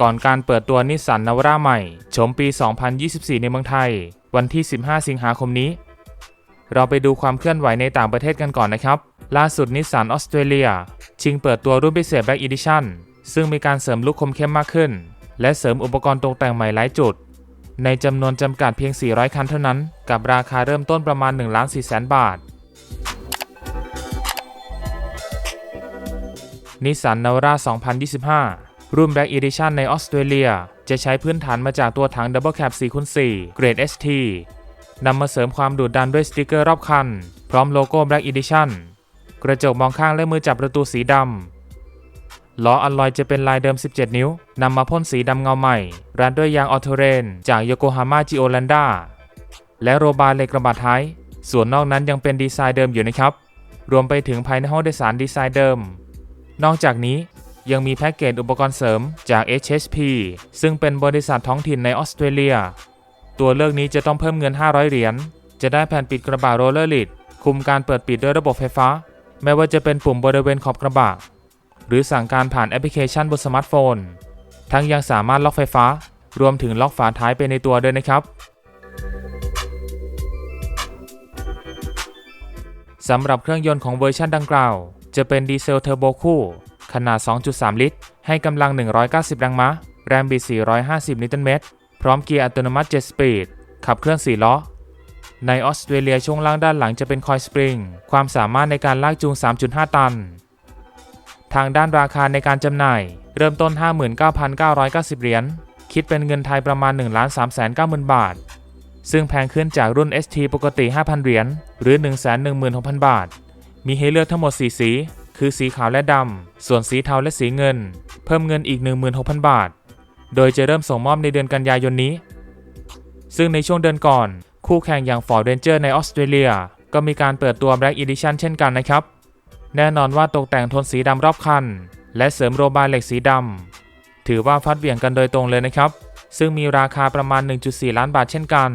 ก่อนการเปิดตัวนิสสันนาวราใหม่ชมปี 2024 ในเมืองไทย วันที่ 15 สิงหาคมนี้ เราไปดูความเคลื่อนไหวในต่างประเทศกันก่อนนะครับ ล่าสุดนิสสันออสเตรเลีย ชิงเปิดตัวรุ่นพิเศษ Black Edition ซึ่งมีการเสริมลุคคมเข้มมากขึ้น และเสริมอุปกรณ์ตกแต่งใหม่หลายจุด ในจำนวนจำกัดเพียง 400 คันเท่านั้น กับราคาเริ่มต้นประมาณ1ล้าน4แสนบาทนิสสันนาวรา2025 รุ่น Black Edition ในออสเตรเลีย จะใช้พื้นฐานมาจากตัวถัง Double Cab 4x4 เกรด ST นำมาเสริมความดุดันด้วยสติกเกอร์รอบคัน พร้อมโลโก้ Black Edition กระจกมองข้างและมือจับประตูสีดำล้ออัลลอยจะเป็นลายเดิม 17 นิ้ว นำมาพ่นสีดำเงาใหม่รัดด้วยยางออโตเรน จากโยโกฮาม่าจิโอแลนดาและโรบาร์เหล็กระบาดท้าย ส่วนนอกนั้นยังเป็นดีไซน์เดิมอยู่นะครับ รวมไปถึงภายในห้องโดยสารดีไซน์เดิม นอกจากนี้ ยังมีแพ็กเกจอุปกรณ์เสริมจาก HHP ซึ่งเป็นบริษัทท้องถิ่นในออสเตรเลีย ตัวเลือกนี้จะต้องเพิ่มเงิน 500 เหรียญ จะได้แผ่นปิดกระบะโรลเลอร์ลิดคุมการเปิดปิดด้วยระบบไฟฟ้า ไม่ว่าจะเป็นปุ่มบริเวณขอบกระบะ หรือสั่งการผ่านแอปพลิเคชันบนสมาร์ทโฟน ทั้งยังสามารถล็อกไฟฟ้า รวมถึงล็อกฝาท้ายไปในตัวด้วยนะครับสำหรับเครื่องยนต์ของเวอร์ชันดังกล่าว จะเป็นดีเซลเทอร์โบคู่ ขนาด 2.3 ลิตร ให้กำลัง 190 แรงม้า แรงบิด 450 นิวตันเมตร พร้อมเกียร์อัตโนมัติ 7 สปีด ขับเคลื่อน 4 ล้อ ในออสเตรเลียช่วงล่างด้านหลังจะเป็นคอยสปริง ความสามารถในการลากจูง 3.5 ตัน ทางด้านราคาในการจำหน่าย เริ่มต้น 59,990 เหรียญ คิดเป็นเงินไทยประมาณ 1 3 9 0 0 0 0 บาท ซึ่งแพงขึ้นจากรุ่น ST ปกติ 5,000 เหรียญ หรือ 116,000 บาท มีให้เลือกทั้งหมด 4 สี คือสีขาวและดำ ส่วนสีเทาและสีเงิน เพิ่มเงินอีก 16,000 บาท โดยจะเริ่มส่งมอบในเดือนกันยายนนี้ ซึ่งในช่วงเดือนก่อน คู่แข่งอย่าง Ford Ranger ในออสเตรเลีย ก็มีการเปิดตัว Black Edition เช่นกันนะครับ แน่นอนว่าตกแต่งโทนสีดำรอบคัน และเสริมโรบาร์เหล็กสีดำถือว่าฟัดเหวี่ยงกันโดยตรงเลยนะครับ ซึ่งมีราคาประมาณ 1.4 ล้านบาทเช่นกัน